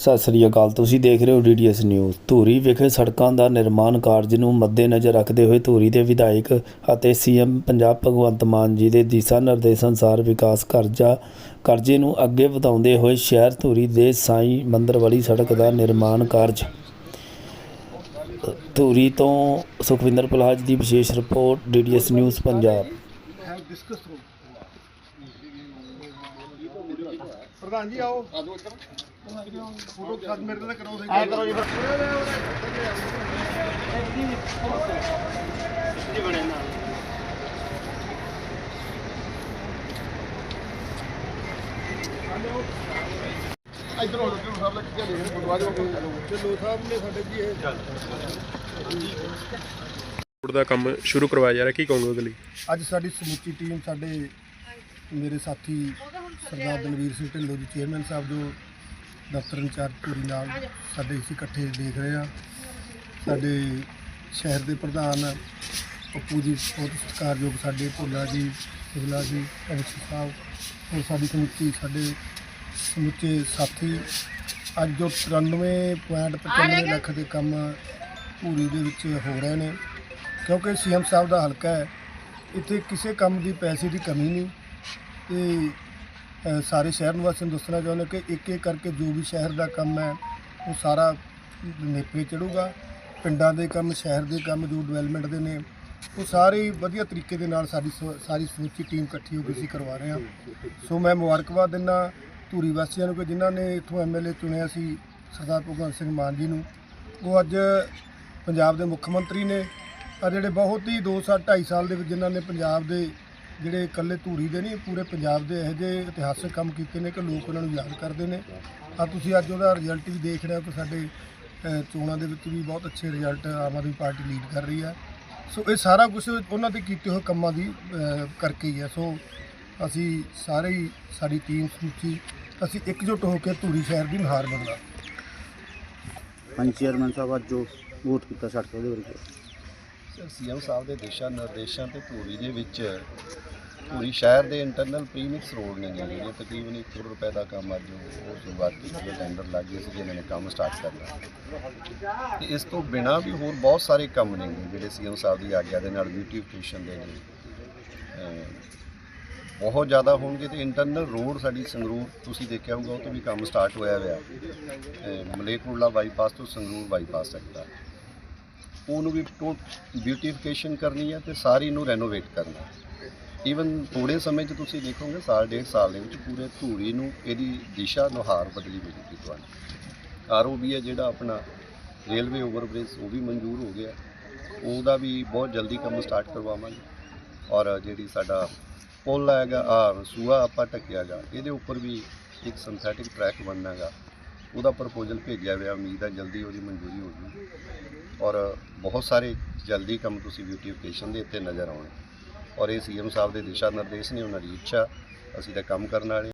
ਸਤਿ ਸ੍ਰੀ ਅਕਾਲ। ਤੁਸੀਂ ਦੇਖ ਰਹੇ ਹੋ ਡੀਡੀਐਸ ਨਿਊਜ਼। ਧੂਰੀ ਵਿਖੇ ਸੜਕਾਂ ਦਾ ਨਿਰਮਾਣ ਕਾਰਜ ਨੂੰ ਮੱਦੇਨਜ਼ਰ ਰੱਖਦੇ ਹੋਏ ਧੂਰੀ ਦੇ ਵਿਧਾਇਕ ਅਤੇ ਸੀਐਮ ਪੰਜਾਬ ਭਗਵੰਤ ਮਾਨ ਜੀ ਦੇ ਦਿਸ਼ਾ ਨਿਰਦੇਸ਼ ਅਨੁਸਾਰ ਵਿਕਾਸ ਕਰਜ਼ਾ, ਕਰਜ਼ੇ ਨੂੰ ਅੱਗੇ ਵਧਾਉਂਦੇ ਹੋਏ ਸ਼ਹਿਰ ਧੂਰੀ ਦੇ ਸਾਈਂ ਮੰਦਰ ਵਾਲੀ ਸੜਕ ਦਾ ਨਿਰਮਾਣ ਕਾਰਜ। ਧੂਰੀ ਤੋਂ ਸੁਖਵਿੰਦਰ ਪਲਾਜ ਦੀ ਵਿਸ਼ੇਸ਼ ਰਿਪੋਰਟ ਡੀਡੀਐਸ ਨਿਊਜ਼, ਪੰਜਾਬ। ਪ੍ਰਧਾਨ ਜੀ ਆਓ। ਫੋਟੋ ਖਤ ਮੇਰੇ ਨਾਲ ਕਰਾਓ ਆਏ ਕਰੋ ਜੀ ਇਧਰ ਹੋ ਲੋ ਸਾਹਿਬ ਲੱਗ ਕੇ ਦੇਖ ਫੋਟੋ ਆ ਜਾਓ ਚਲੋ ਸਾਹਿਬ ਨੇ ਸਾਡੇ ਜੀ ਇਹ ਰੋਡ ਦਾ ਕੰਮ ਸ਼ੁਰੂ ਕਰਵਾਇਆ ਜਾ ਰਿਹਾ। ਕੀ ਕਹੋਗੇ ਉਹਦੇ ਲਈ? ਅੱਜ ਸਾਡੀ ਸਮੁੱਚੀ ਟੀਮ ਸਾਡੇ ਮੇਰੇ ਸਾਥੀ ਸਰਦਾਰ ਦਲਵੀਰ ਸਿੰਘ ਢਿੱਲੋਂ ਜੀ ਚੇਅਰਮੈਨ ਸਾਹਿਬ ਜੋ ਦਫ਼ਤਰ ਇੰਚਾਰਜ ਪੂਰੀ ਨਾਲ ਸਾਡੇ ਅਸੀਂ ਇਕੱਠੇ ਦੇਖ ਰਹੇ ਆ। ਸਾਡੇ ਸ਼ਹਿਰ ਦੇ ਪ੍ਰਧਾਨ ਪੱਪੂ ਜੀ, ਬਹੁਤ ਸਤਿਕਾਰਯੋਗ ਸਾਡੇ ਭੋਲਾ ਜੀ ਸਿਵਲਾ ਜੀ ਐਮਸੀ ਸਾਹਿਬ ਔਰ ਸਾਡੀ ਸਮੁੱਚੀ ਸਾਡੇ ਸਮੁੱਚੇ ਸਾਥੀ। ਅੱਜ ਜੋ 93.95 ਲੱਖ ਦੇ ਕੰਮ ਪੂਰੀ ਦੇ ਵਿੱਚ ਹੋ ਰਹੇ ਨੇ, ਕਿਉਂਕਿ ਸੀਐਮ ਸਾਹਿਬ ਦਾ ਹਲਕਾ ਹੈ, ਇੱਥੇ ਕਿਸੇ ਕੰਮ ਦੀ ਪੈਸੇ ਦੀ ਕਮੀ ਨਹੀਂ ਤੇ ਸਾਰੇ ਸ਼ਹਿਰ ਨਿਵਾਸੀਆਂ ਨੂੰ ਦੱਸਣਾ ਚਾਹੁੰਦੇ ਕਿ ਇੱਕ ਇੱਕ ਕਰਕੇ ਜੋ ਵੀ ਸ਼ਹਿਰ ਦਾ ਕੰਮ ਹੈ, ਉਹ ਸਾਰਾ ਨੇਪਰੇ ਚੜੂਗਾ। ਪਿੰਡਾਂ ਦੇ ਕੰਮ, ਸ਼ਹਿਰ ਦੇ ਕੰਮ ਜੋ ਡਿਵੈਲਪਮੈਂਟ ਦੇ ਨੇ, ਉਹ ਸਾਰੇ ਹੀ ਵਧੀਆ ਤਰੀਕੇ ਦੇ ਨਾਲ ਸਾਡੀ ਸ- ਸਾਰੀ ਸਮੁੱਚੀ ਟੀਮ ਇਕੱਠੀ ਹੋ ਕੇ ਅਸੀਂ ਕਰਵਾ ਰਹੇ ਹਾਂ। ਸੋ ਮੈਂ ਮੁਬਾਰਕਬਾਦ ਦਿੰਦਾ ਧੂਰੀ ਵਾਸੀਆਂ ਨੂੰ ਕਿ ਜਿਨ੍ਹਾਂ ਨੇ ਇੱਥੋਂ ਐਮਐਲਏ ਚੁਣਿਆ ਸੀ, ਸਰਦਾਰ ਭਗਵੰਤ ਸਿੰਘ ਮਾਨ ਜੀ ਨੂੰ। ਉਹ ਅੱਜ ਪੰਜਾਬ ਦੇ ਮੁੱਖ ਮੰਤਰੀ ਨੇ। ਆ ਜਿਹੜੇ ਬਹੁਤ ਹੀ 2 ਸਾਲ 2.5 ਸਾਲ ਦੇ ਵਿੱਚ ਜਿਨ੍ਹਾਂ ਨੇ ਪੰਜਾਬ ਦੇ ਜਿਹੜੇ ਇਕੱਲੇ ਧੂਰੀ ਦੇ ਨਹੀਂ, ਪੂਰੇ ਪੰਜਾਬ ਦੇ ਇਹੋ ਜਿਹੇ ਇਤਿਹਾਸਕ ਕੰਮ ਕੀਤੇ ਨੇ ਕਿ ਲੋਕ ਉਹਨਾਂ ਨੂੰ ਯਾਦ ਕਰਦੇ ਨੇ। ਆ ਤੁਸੀਂ ਅੱਜ ਉਹਦਾ ਰਿਜ਼ਲਟ ਵੀ ਦੇਖ ਰਹੇ ਹੋ ਕਿ ਸਾਡੇ ਚੋਣਾਂ ਦੇ ਵਿੱਚ ਵੀ ਬਹੁਤ ਅੱਛੇ result Aam Aadmi party lead ਕਰ ਰਹੀ ਹੈ। ਸੋ ਇਹ ਸਾਰਾ ਕੁਝ ਉਹਨਾਂ ਦੇ ਕੀਤੇ ਹੋਏ ਕੰਮਾਂ ਦੀ ਕਰਕੇ ਹੀ ਹੈ। ਸੋ ਅਸੀਂ ਸਾਰੇ ਹੀ, ਸਾਡੀ ਟੀਮ ਸਮੁੱਚੀ, ਅਸੀਂ ਇਕਜੁੱਟ ਹੋ ਕੇ ਧੂਰੀ ਸ਼ਹਿਰ ਦੀ ਨਹਾਰ ਬਣਨਾ ਹਾਂਜੀ ਚੇਅਰਮੈਨ ਸਾਹਿਬ, ਅੱਜ ਜੋ ਵੋਟ ਕੀਤਾ ਸੜਕ ਉਹਦੇ ਬਾਰੇ ਸੀਐਮ ਸਾਹਿਬ ਦੇ ਦਿਸ਼ਾ ਨਿਰਦੇਸ਼ਾਂ ਤੇ ਧੂਰੀ ਦੇ ਵਿੱਚ, ਧੂਰੀ ਸ਼ਹਿਰ ਦੇ ਇੰਟਰਨਲ ਪ੍ਰੀਮਿਕਸ ਰੋਡ ਨੇ ਜਿਹੜੀਆਂ ਤਕਰੀਬਨ 1 ਕਰੋੜ ਰੁਪਏ ਦਾ ਕੰਮ ਅੱਜ ਉਹ ਸ਼ੁਰੂਆਤ ਕੀਤੀ ਹੈ ਟੈਂਡਰ ਲੱਗ ਗਏ ਸੀ ਜਿਹਨਾਂ ਨੇ ਕੰਮ ਸਟਾਰਟ ਕਰਨਾ ਤੇ ਇਸ ਤੋਂ ਬਿਨਾ ਵੀ ਹੋਰ ਬਹੁਤ ਸਾਰੇ ਕੰਮ ਨੇ ਜਿਹੜੇ ਸੀਐਮ ਸਾਹਿਬ ਦੀ ਆਗਿਆ ਦੇ ਨਾਲ ਬਿਊਟੀਫਿਕੇਸ਼ਨ ਦੇ ਨੇ। ਬਹੁਤ ਜ਼ਿਆਦਾ ਹੋਣਗੇ ਤੇ ਇੰਟਰਨਲ ਰੋਡ ਸਾਡੀ ਸੰਗਰੂਰ, ਤੁਸੀਂ ਦੇਖਿਆ ਹੋਊਗਾ, ਉਹ ਤੋਂ ਵੀ ਕੰਮ ਸਟਾਰਟ ਹੋਇਆ ਹੋਇਆ। ਅਹ ਮਲੇਰਕੋਟਲਾ ਬਾਈਪਾਸ ਤੋਂ ਸੰਗਰੂਰ ਬਾਈਪਾਸ ਤੱਕ ਦਾ। ਉਹਨੂੰ ਵੀ ਟੋ ਬਿਊਟੀਫਿਕੇਸ਼ਨ ਕਰਨੀ ਹੈ ਤੇ ਸਾਰੀ ਨੂੰ ਰੈਨੋਵੇਟ ਕਰਨਾ ਈਵਨ ਥੋੜੇ ਸਮੇਂ 'ਚ ਤੁਸੀਂ ਦੇਖੋਗੇ, ਸਾਲ, ਡੇਢ ਸਾਲ ਦੇ ਵਿੱਚ ਪੂਰੇ ਧੂਰੀ ਨੂੰ ਇਹਦੀ ਦਿਸ਼ਾ ਨੁਹਾਰ ਬਦਲੀ ਮਿਲੇਗੀ ਤੁਹਾਨੂੰ। ਆਰਓਬੀ ਹੈ ਜਿਹੜਾ ਆਪਣਾ ਰੇਲਵੇ ਓਵਰਬ੍ਰਿਜ ਉਹ ਵੀ ਮਨਜ਼ੂਰ ਹੋ ਗਿਆ। ਉਹਦਾ ਵੀ ਬਹੁਤ ਜਲਦੀ ਕੰਮ ਸਟਾਰਟ ਕਰਵਾਵਾਂਗੇ। ਔਰ ਜਿਹੜੀ ਸਾਡਾ ਪੁਲ ਹੈਗਾ ਆ ਸੂਆ ਆਪਾਂ ਢੱਕਿਆਗਾ ਇਹਦੇ ਉੱਪਰ ਵੀ ਇੱਕ ਸਿੰਥੈਟਿਕ ਟਰੈਕ ਬਣਨਾਗਾ ਉਹਦਾ ਪ੍ਰਪੋਜ਼ਲ ਭੇਜਿਆ ਹੋਇਆ, ਉਮੀਦ ਹੈ ਜਲਦੀ ਉਹਦੀ ਮਨਜ਼ੂਰੀ ਹੋ ਜੂਗੀ ਔਰ ਬਹੁਤ ਸਾਰੇ ਜਲਦੀ ਕੰਮ ਤੁਸੀਂ ਬਿਊਟੀਫਿਕੇਸ਼ਨ ਦੇ ਉੱਤੇ ਨਜ਼ਰ ਆਉਣੇ। ਔਰ ਇਹ ਸੀਐਮ ਸਾਹਿਬ ਦੇ ਦਿਸ਼ਾ ਨਿਰਦੇਸ਼ ਨੇ ਉਹਨਾਂ ਦੀ ਇੱਛਾ, ਅਸੀਂ ਤਾਂ ਕੰਮ ਕਰਨ ਵਾਲੇ